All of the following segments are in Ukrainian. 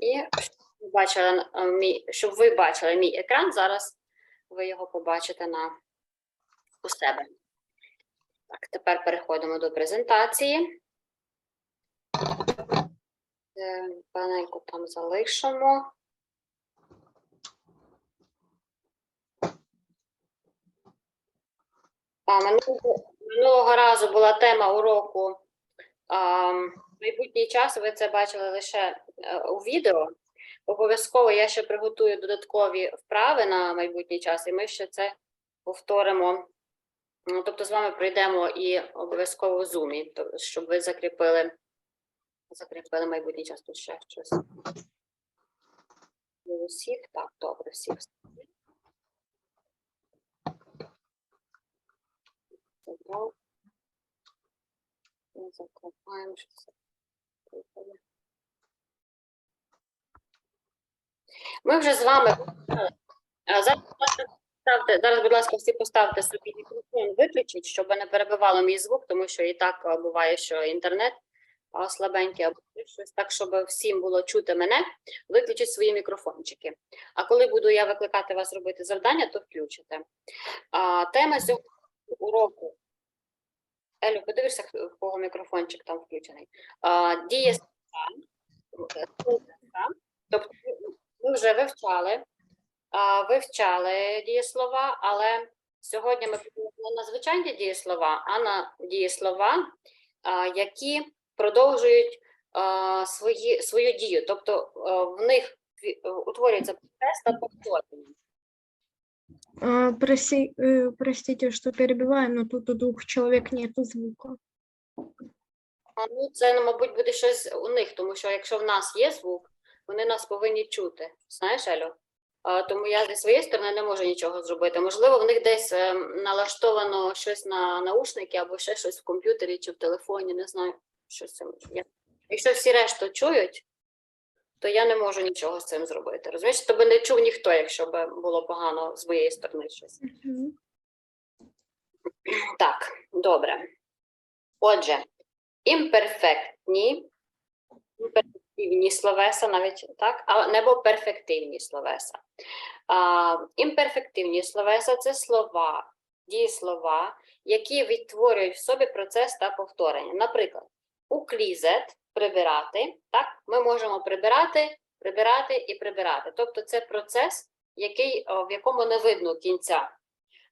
І щоб ви бачили, е, мій, щоб ви бачили мій екран, зараз ви його побачите на, у себе. Так, тепер переходимо до презентації. Е, Паненьку там залишимо. Минулого, разу була тема уроку а, майбутній час. Ви це бачили лише у відео. Обов'язково я ще приготую додаткові вправи на майбутній час, і ми ще це повторимо. Ну, Тобто з вами пройдемо і обов'язково в зумі, щоб ви закріпили, закріпили майбутній час. Тут ще щось. Усіх, так, добре, всіх. Закриваємо, що це Ми вже з вами зараз, ласка, зараз, будь ласка, всі поставте собі мікрофон, виключіть, щоб не перебивало мій звук, тому що і так буває, що інтернет слабенький або щось. Так, щоб всім було чути мене, виключіть свої мікрофончики. А коли буду я викликати вас робити завдання, то включите. А, тема цього уроку. Елю, подивишся, в кого мікрофончик там включений. А, дієслова. Е, вже вивчали вивчали дієслова, але сьогодні ми не на звичайні дієслова, а на дієслова, які продовжують свої, свою дію. Тобто в них утворюється процес та повторення. Проси- э, простите, что перебиваю, но тут у двух человек нету звука. Ну, це, мабуть, буде щось у них, тому що якщо в нас є звук, вони нас повинні чути. Знаєш, Елю? Тому я зі своєї сторони не можу нічого зробити. Можливо, в них десь е, налаштовано щось на наушники або ще щось в комп'ютері чи в телефоні, не знаю, що з цим. Якщо всі решту чують, то я не можу нічого з цим зробити. Розумієш, то би не чув ніхто, якщо б було погано з моєї сторони щось. Мгм. Так, добре. Отже, імперфектні, імперфективні словеса, навіть так, а небо перфективні словеса. А, імперфективні словеса це слова, дієслова, які відтворюють в собі процес та повторення. Наприклад, уклізет прибирати. Так, ми можемо прибирати, прибирати і прибирати. Тобто, це процес, який, в якому не видно кінця.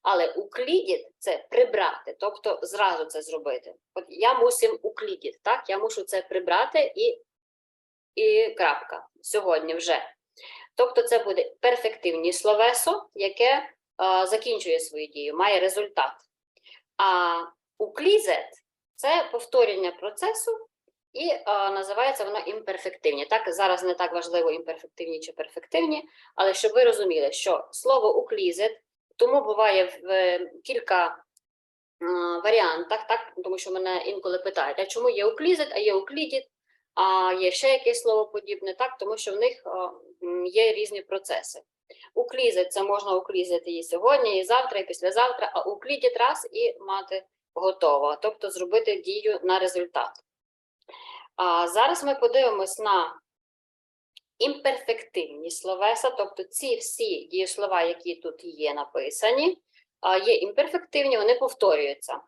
Але уклідіт це прибрати, тобто зразу це зробити. От я мусим уклідіт, так? Я мушу це прибрати і, і крапка сьогодні вже. Тобто, це буде перфективні словесо, яке е, закінчує свою дію, має результат. А уклізет це повторення процесу, і е, називається воно імперфективні. Так, зараз не так важливо імперфективні чи перфективні, але щоб ви розуміли, що слово уклізет тому буває в е, кілька е, варіантах, так? тому що мене інколи питають, а чому є уклізит, а є уклідіт, а є ще якесь слово подібне, так? тому що в них є різні процеси. Уклізит це можна уклізити і сьогодні, і завтра, і післязавтра, а уклідіт раз і мати готово, тобто зробити дію на результат. А зараз ми подивимось на імперфективні словеса, тобто ці всі дієслова, які тут є написані, є імперфективні, вони повторюються.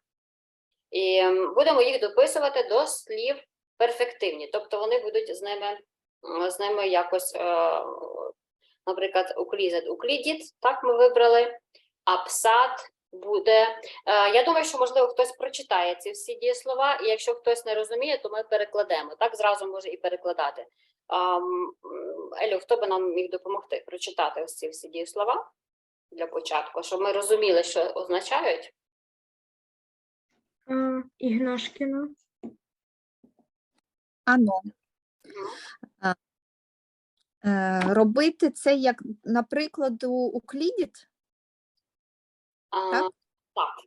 І будемо їх дописувати до слів перфективні, тобто вони будуть з ними, з ними якось, е, наприклад, уклізет, уклідіт, так ми вибрали, апсат буде. Е, Я думаю, що можливо хтось прочитає ці всі дієслова, і якщо хтось не розуміє, то ми перекладемо. Так зразу може і перекладати. Елю, хто би нам міг допомогти прочитати ось ці всі дієслова для початку, щоб ми розуміли, що означають? А, Игнашкина. Ано. Е, Робити це як, наприклад, у Уклідіт? Так? так.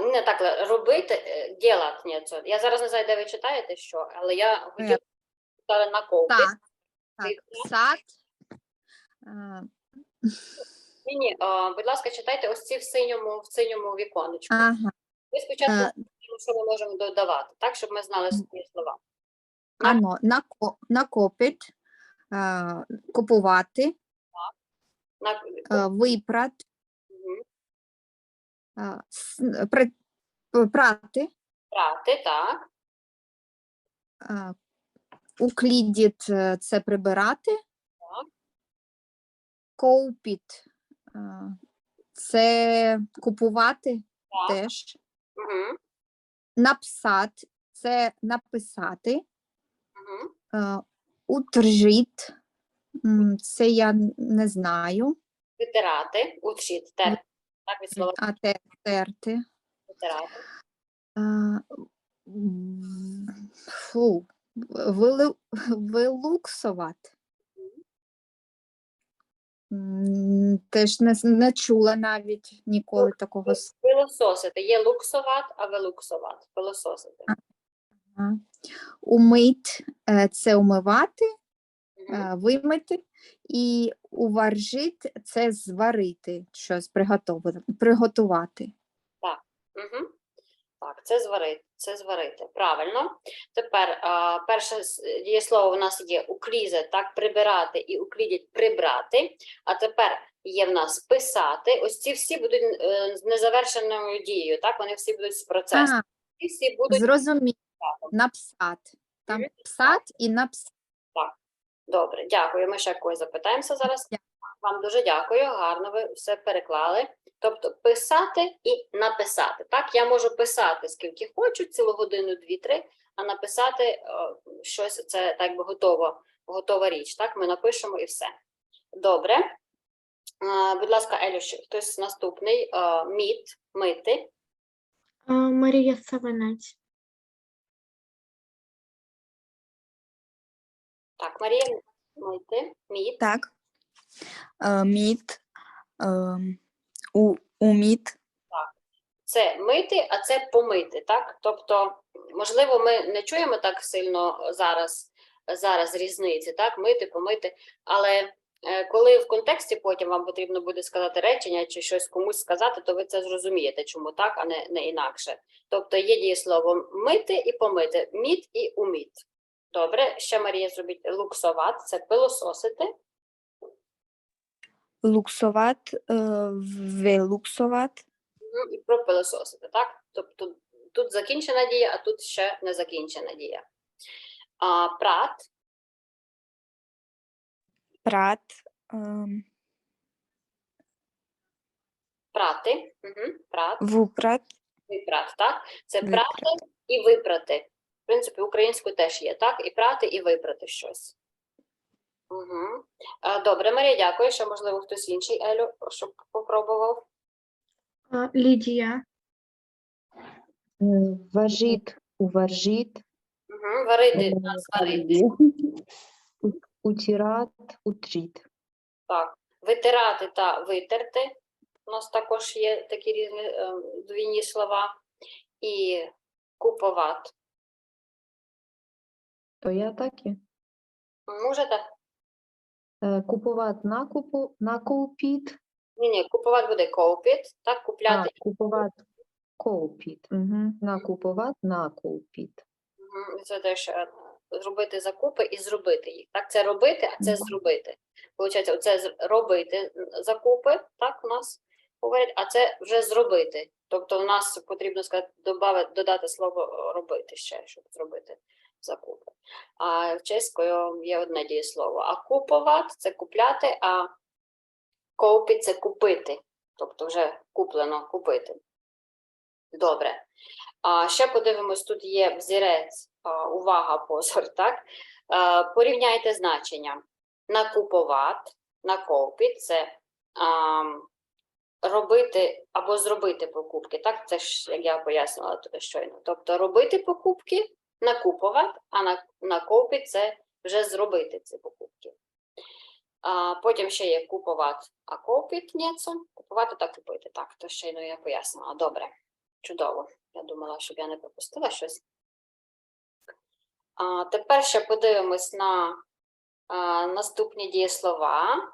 Не так робити, е. Ні, це. Я зараз не знаю, де ви читаєте що, але я хотіла читати на ковпі. Так, так. Сад. Е, Ні, ні, будь ласка, читайте ось ці в синьому, в синьому віконечку. Ага. Ви спочатку Е. що ми можемо додавати, так, щоб ми знали свої слова. Ано. Нако- Накопить. а, купувати, На, Мгм. а, с- при- прати, Прати, так. а, уклідіт е, це прибирати, коупіт це купувати Так. теж. Написати це написати. Е, Утржит, це я не знаю. Витирати, учить, терти. Так, від слова А те терти. витирати. Е, Фу. вили- Вилуксувати. Теж не, не чула навіть ніколи такого. с- Пилососити. Є луксоват, а вилуксоват. Пилососити. Ага. Умить е, це умивати, е, вимити, і уваржит це зварити, щось приготувати. приготувати. Угу. Так, це зварити. Це зварити. Правильно. Тепер а, перше дієслово у нас є уклізе, так, прибирати і уклідіть прибрати. А тепер є в нас писати. Ось ці всі будуть е, з незавершеною дією, так? Вони всі будуть з процесу. А, Ці всі будуть зрозуміло. Написати. Там писати і написати. Добре, дякую. Ми ще когось запитаємося зараз. Дя- Вам дуже дякую, гарно ви все переклали. Тобто писати і написати. Так, я можу писати скільки хочу, цілу годину, дві-три, а написати е, щось це так би готово, готова річ. Так, ми напишемо і все. Добре. Е, будь ласка, Елю, хтось наступний. Е, міт, мити. А, Мария Савинець. Так, Марія, мити, міт. Так. Е, Міт. ем, у- Уміт. це мити, а це помити, так? Тобто, можливо, ми не чуємо так сильно зараз, зараз різниці, так? Мити, помити, але е, коли в контексті потім вам потрібно буде сказати речення чи щось комусь сказати, то ви це зрозумієте, чому так, а не, не інакше. Тобто є дієслово мити і помити, міт і уміт. Добре, ще Марія зробіть луксоват, це пилососити. Луксоват. е, Велуксоват. Мгм, і пропилососити, так? Тобто тут закінчена дія, а тут ще не закінчена дія. А, прат, Прат. ем, прати, угу, прат, Вупрат. випрат, так? Це Випрат. прати і випрати. В принципі, українською теж є, так? І прати, і випрати щось. Угу. Добре, Марія, дякую. Ще, можливо, хтось інший Елю, щоб попробував. Е, Важит, уважит, Угу. Варити, е, у нас варити. у- утират, утрит. Так, витирати та витерти. У нас також є такі різні е, двійні слова. І купувати. То я так і. Можете? Е, Купувати накупу, накупіт, Ні, ні, купувати буде копіт, так, а, купляти. купувати купіт. Угу. Накупувати, накупіт. Мгм, Це теж е, зробити закупи і зробити їх. Так, це робити, а це зробити. Получається, оце з- робити закупи, так, у нас говорять, а це вже зробити. Тобто, у нас потрібно сказати, добавити, додати слово е, робити ще, щоб зробити закупи. А чеською є одне дієслово. А купувати це купляти, а копі це купити. Тобто вже куплено купити. Добре. А ще подивимось, тут є взірець, увага, позор, так? Порівняйте значення. Накупovat, накопіт це а, робити або зробити покупки. Так, це ж як я пояснила щойно. Тобто робити покупки, накупувати, а на, накопіт це вже зробити ці покупки. А, потім ще є купувати, а копіт купувати та купити. Так, то щойно я пояснила. Добре, чудово. Я думала, щоб я не пропустила щось. А, тепер ще подивимось на а, наступні дієслова.